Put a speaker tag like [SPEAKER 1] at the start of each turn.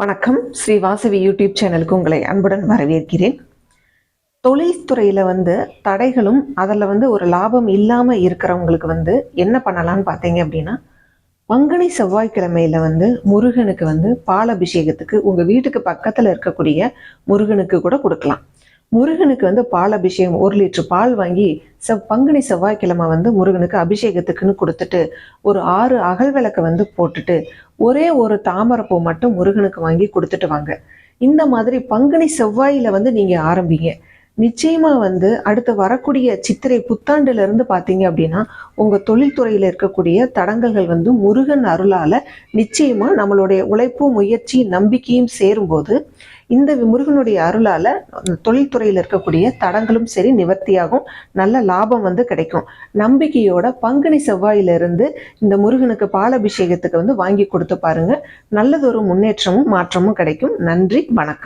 [SPEAKER 1] வணக்கம். ஸ்ரீ வாசவி யூடியூப் சேனலுக்கு உங்களை அன்புடன் வரவேற்கிறேன். தொழில்துறையில் வந்து தடைகளும் அதில் வந்து ஒரு லாபம் இல்லாமல் இருக்கிறவங்களுக்கு வந்து என்ன பண்ணலாம்னு பார்த்தீங்க அப்படின்னா பங்குனி செவ்வாய்க்கிழமையில வந்து முருகனுக்கு வந்து பால் அபிஷேகத்துக்கு உங்கள் வீட்டுக்கு பக்கத்தில் இருக்கக்கூடிய முருகனுக்கு கூட கொடுக்கலாம். முருகனுக்கு வந்து பால் அபிஷேகம் ஒரு லிட்டர் பால் வாங்கி செவ் பங்குனி செவ்வாய்க்கிழமை வந்து முருகனுக்கு அபிஷேகத்துக்குன்னு கொடுத்துட்டு ஒரு ஆறு அகல் விளக்கை வந்து போட்டுட்டு ஒரே ஒரு தாமரைப்பூ மட்டும் முருகனுக்கு வாங்கி கொடுத்துட்டு வாங்க. இந்த மாதிரி பங்குனி செவ்வாயில வந்து நீங்க ஆரம்பிங்க. நிச்சயமா வந்து அடுத்து வரக்கூடிய சித்திரை புத்தாண்டுல இருந்து பாத்தீங்க அப்படின்னா உங்க தொழில்துறையில இருக்கக்கூடிய தடங்கல்கள் வந்து முருகன் அருளால நிச்சயமா நம்மளுடைய உழைப்பு முயற்சி நம்பிக்கையும் சேரும்போது இந்த முருகனுடைய அருளால தொழில்துறையில் இருக்கக்கூடிய தடங்களும் சரி நிவர்த்தியாகும். நல்ல லாபம் வந்து கிடைக்கும். நம்பிக்கையோட பங்குனி செவ்வாயிலிருந்து இந்த முருகனுக்கு பால் அபிஷேகத்துக்கு வந்து வாங்கி கொடுத்து பாருங்க. நல்லதொரு முன்னேற்றமும் மாற்றமும் கிடைக்கும். நன்றி வணக்கம்.